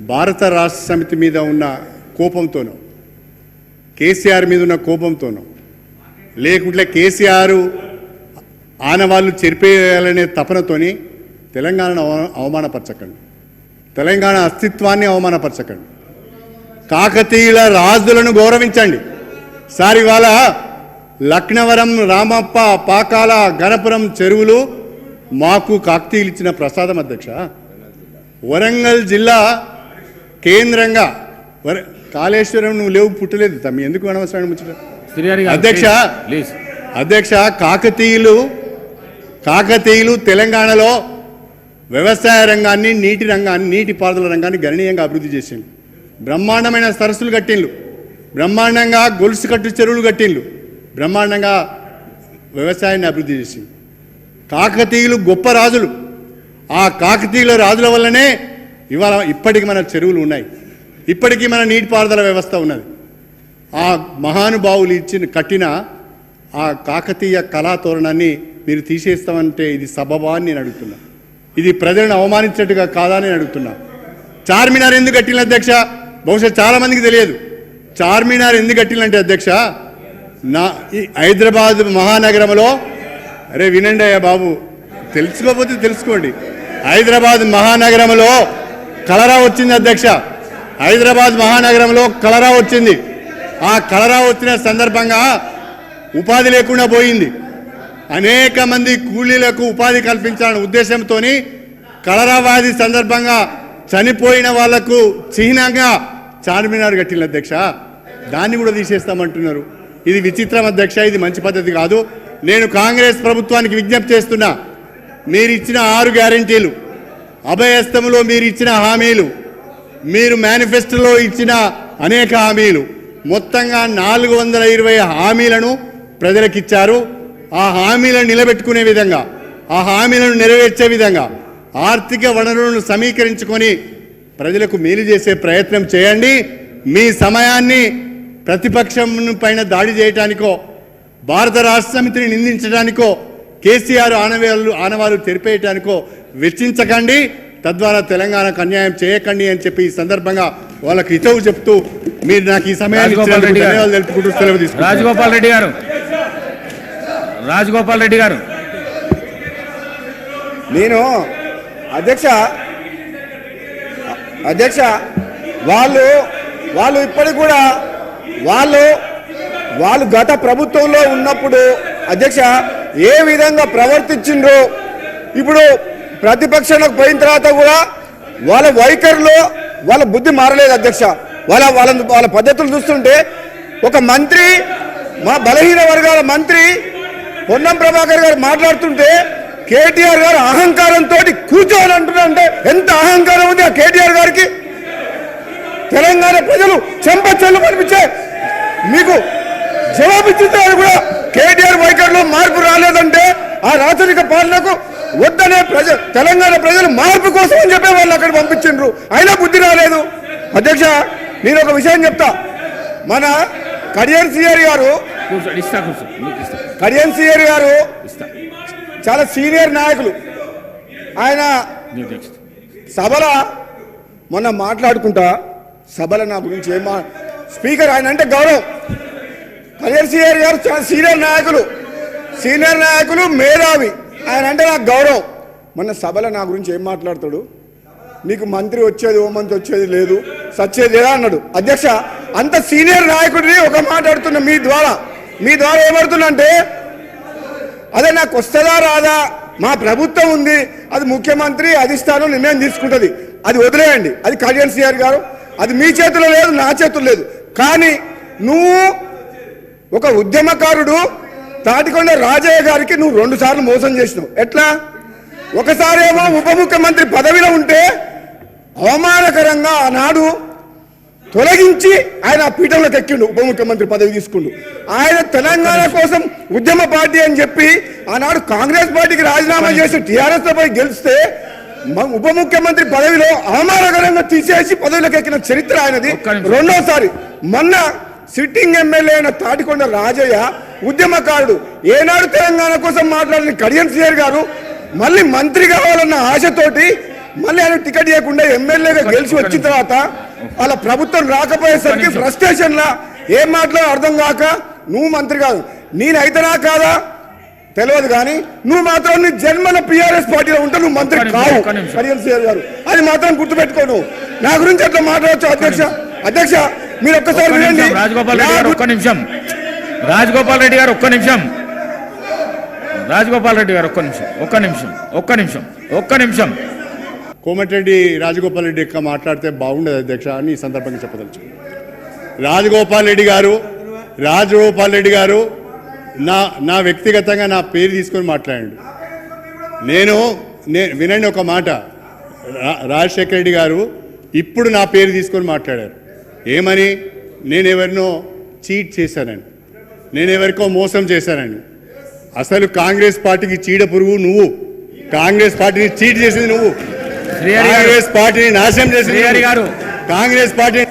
భారత రాష్ట్ర సమితి మీద ఉన్న కోపంతోనో కేసీఆర్ మీద ఉన్న కోపంతోనో లేకుంటే కేసీఆర్ ఆనవాళ్ళు చెరిపేయాలనే తపనతోని తెలంగాణను అవమానపరచకండి. తెలంగాణ అస్తిత్వాన్ని అవమానపరచకండి. కాకతీయుల రాజులను గౌరవించండి. సార్ ఇవాళ లక్నవరం రామప్ప పాకాల గణపురం చెరువులు మాకు కాకతీయులు ఇచ్చిన ప్రసాదం అధ్యక్ష. వరంగల్ జిల్లా కేంద్రంగా. వర కాళేశ్వరం నువ్వు లేవు పుట్టలేదు తమ్మి. ఎందుకు అనవసరం ముచ్చట? అధ్యక్ష ప్లీజ్ అధ్యక్ష కాకతీయులు కాకతీయులు తెలంగాణలో వ్యవసాయ రంగాన్ని నీటి రంగాన్ని నీటిపారుదల రంగాన్ని గణనీయంగా అభివృద్ధి చేసిండు బ్రహ్మాండమైన సరస్సులు కట్టిండ్లు బ్రహ్మాండంగా గొలుసు కట్టు చెరువులు కట్టిండ్లు బ్రహ్మాండంగా వ్యవసాయాన్ని అభివృద్ధి చేసిండు కాకతీయులు గొప్ప రాజులు. ఆ కాకతీయుల రాజుల వల్లనే ఇవాళ ఇప్పటికి మన చెరువులు ఉన్నాయి. ఇప్పటికీ మన నీటిపారుదల వ్యవస్థ ఉన్నది. ఆ మహానుభావులు ఇచ్చిన కట్టిన ఆ కాకతీయ కళాతోరణాన్ని మీరు తీసేస్తామంటే ఇది సబబా అని నేను అడుగుతున్నా. ఇది ప్రజలను అవమానించినట్టుగా కాదా అని నేను అడుగుతున్నా. చార్మినార్ ఎందుకు కట్టిన అధ్యక్ష? బహుశా చాలామందికి తెలియదు. చార్మినార్ ఎందుకు కట్టినంటే అధ్యక్ష నా ఈ హైదరాబాద్ మహానగరంలో అరే వినండి అయ్యా బాబు తెలుసుకోకపోతే తెలుసుకోండి. హైదరాబాద్ మహానగరంలో కలరా వచ్చింది అధ్యక్ష. హైదరాబాద్ మహానగరంలో కలరా వచ్చింది. ఆ కలరా వచ్చిన సందర్భంగా ఉపాధి లేకుండా పోయింది. అనేక మంది కూలీలకు ఉపాధి కల్పించాలనే ఉద్దేశంతో కలరా వ్యాధి సందర్భంగా చనిపోయిన వాళ్ళకు చిహ్నంగా చార్మినార్ కట్టిన అధ్యక్ష. దాన్ని కూడా తీసేస్తామంటున్నారు. ఇది విచిత్రం అధ్యక్ష ఇది మంచి పద్ధతి కాదు. నేను కాంగ్రెస్ ప్రభుత్వానికి విజ్ఞప్తి చేస్తున్నా. మీరు ఇచ్చిన ఆరు గ్యారంటీలు అభయస్థములో మీరు ఇచ్చిన హామీలు మీరు మేనిఫెస్టోలో ఇచ్చిన అనేక హామీలు. మొత్తంగా నాలుగు వందల ఇరవై హామీలను ప్రజలకిచ్చారు. ఆ హామీలను నిలబెట్టుకునే విధంగా ఆ హామీలను నెరవేర్చే విధంగా ఆర్థిక వనరులను సమీకరించుకొని ప్రజలకు మేలు చేసే ప్రయత్నం చేయండి. మీ సమయాన్ని ప్రతిపక్షం పైన దాడి చేయటానికో భారత రాష్ట్ర సమితిని నిందించడానికో కేసీఆర్ ఆనవాళ్ళు ఆనవాళ్ళు తెరిపేయటానికో వెచ్చించకండి. తద్వారా తెలంగాణకు అన్యాయం చేయకండి అని చెప్పి ఈ సందర్భంగా వాళ్ళకి హితవు చెప్తూ మీరు నాకు ఈ సమయాన్ని రాజగోపాల్. ధన్యవాదాలు తెలుపుకుంటూ సెలవు రెడ్డి గారు. రాజగోపాల్ రెడ్డి గారు. నేను అధ్యక్ష అధ్యక్ష వాళ్ళు వాళ్ళు ఇప్పటికి కూడా వాళ్ళు వాళ్ళు గత ప్రభుత్వంలో ఉన్నప్పుడు అధ్యక్ష ఏ విధంగా ప్రవర్తించిండ్రు ఇప్పుడు ప్రతిపక్షంలోకి పోయిన తర్వాత కూడా వాళ్ళ వైఖరిలో వాళ్ళ బుద్ధి మారలేదు అధ్యక్ష. వాళ్ళ వాళ్ళ వాళ్ళ పద్ధతులు చూస్తుంటే ఒక మంత్రి మా బలహీన వర్గాల మంత్రి పొన్నం ప్రభాకర్ గారు మాట్లాడుతుంటే కేటీఆర్ గారు అహంకారంతో కూర్చోని అంటున్నారంటే ఎంత అహంకారం ఉంది ఆ కేటీఆర్ గారికి? తెలంగాణ ప్రజలు చెంప చెల్లు కనిపించే మీకు జవాబిచ్చుతారు కూడా కేటీఆర్ వైఖరిలో మార్పు రాలేదంటే ఆ రాచరిక పాలనకు వద్దనే ప్రజ తెలంగాణ ప్రజలు మార్పు కోసం అని చెప్పి వాళ్ళు అక్కడ పంపించిండ్రు. అయినా బుద్ధి రాలేదు. అధ్యక్ష నేను ఒక విషయం చెప్తా. మన కడియన్ సిఆర్ గారు కడియన్ సిఆర్ గారు చాలా సీనియర్ నాయకులు. ఆయన సభల మొన్న మాట్లాడుకుంటా సభల నా గురించి ఏం మా స్పీకర్ ఆయన అంటే గౌరవం. కడియన్ సిఆర్ గారు చాలా సీనియర్ నాయకులు. సీనియర్ నాయకులు మేధావి. ఆయన అంటే నాకు గౌరవం. మొన్న సభలో నా గురించి ఏం మాట్లాడతాడు? నీకు మంత్రి వచ్చేది ఓ మంత్రి వచ్చేది లేదు. సచ్చేది లేదా అన్నాడు. అధ్యక్ష అంత సీనియర్ నాయకుడిని ఒక మాట్లాడుతున్నా మీ ద్వారా. మీ ద్వారా ఏమడుతున్నా అంటే అదే నాకు వస్తుందా రాదా? మా ప్రభుత్వం ఉంది. అది ముఖ్యమంత్రి అధిష్టానం నిర్ణయం తీసుకుంటుంది. అది వదిలేయండి. అది కళ్యాణ్ సిఆర్ గారు. అది మీ చేతిలో లేదు నా చేతుల్లో లేదు. కానీ నువ్వు ఒక ఉద్యమకారుడు తాటికొండ రాజయ్య గారికి నువ్వు రెండు సార్లు మోసం చేసినావు. ఎట్లా? ఒకసారి ఏమో ఉప ముఖ్యమంత్రి పదవిలో ఉంటే అవమానకరంగా ఆనాడు తొలగించి ఆయన ఆ పీఠంలోకి ఎక్కిండు ఉప ముఖ్యమంత్రి పదవి తీసుకుండు. ఆయన తెలంగాణ కోసం ఉద్యమ పార్టీ అని చెప్పి ఆనాడు కాంగ్రెస్ పార్టీకి రాజీనామా చేసి టీఆర్ఎస్ పై గెలిస్తే ఉప ముఖ్యమంత్రి పదవిలో అవమానకరంగా తీసేసి పదవిలోకి ఎక్కిన చరిత్ర ఆయనది. రెండోసారి మొన్న సిట్టింగ్ ఎమ్మెల్యే అయిన తాటికొండ రాజయ్య ఉద్యమకారుడు. ఏనాడు తెలంగాణ కోసం మాట్లాడిన కడియం సిఆర్ గారు మళ్ళీ మంత్రి కావాలన్న ఆశతోటి మళ్ళీ ఆయన టికెట్ ఇవ్వకుండా ఎమ్మెల్యేగా గెలిచి వచ్చిన తర్వాత వాళ్ళ ప్రభుత్వం రాకపోయేసరికి నిమిషం. ఫ్రస్ట్రేషన్ లా ఏం మాట్లాడో అర్థం కాక నువ్వు మంత్రి కాదు నేనైతేనా కాదా? తెలియదు కానీ నువ్వు మాత్రం నీ జన్మల పిఆర్ఎస్ పార్టీలో ఉంటే నువ్వు మంత్రి కావు. కడియం సీఆర్ గారు. అది మాత్రం గుర్తుపెట్టుకో నువ్వు. నా గురించి అట్లా మాట్లాడచ్చు అధ్యక్ష. అధ్యక్ష మీరు ఒక్కసారి వినండి. నిమిషం. రాజగోపాల్ రెడ్డి గారు ఒక్క నిమిషం. రాజగోపాల్ రెడ్డి గారు ఒక్క నిమిషం ఒక్క నిమిషం ఒక్క నిమిషం ఒక్క నిమిషం. కోమటిరెడ్డి రాజగోపాల్ రెడ్డి యొక్క మాట్లాడితే బాగుండదు అధ్యక్ష అని ఈ సందర్భంగా చెప్పదలుచు రాజగోపాల్ రెడ్డి గారు రాజగోపాల్ రెడ్డి గారు నా నా వ్యక్తిగతంగా నా పేరు తీసుకొని మాట్లాడండి. నేను నే వినండి ఒక మాట. రా- రాజశేఖర రెడ్డి గారు ఇప్పుడు నా పేరు తీసుకొని మాట్లాడారు. ఏమని? నేను ఎవరినో చీట్ చేశానని. నేను ఎవరికో మోసం చేశానని. అసలు కాంగ్రెస్ పార్టీకి చీడ పురుగు నువ్వు. కాంగ్రెస్ పార్టీని చీట్ చేసింది నువ్వు. కాంగ్రెస్ పార్టీని నాశనం చేసింది కాంగ్రెస్ పార్టీ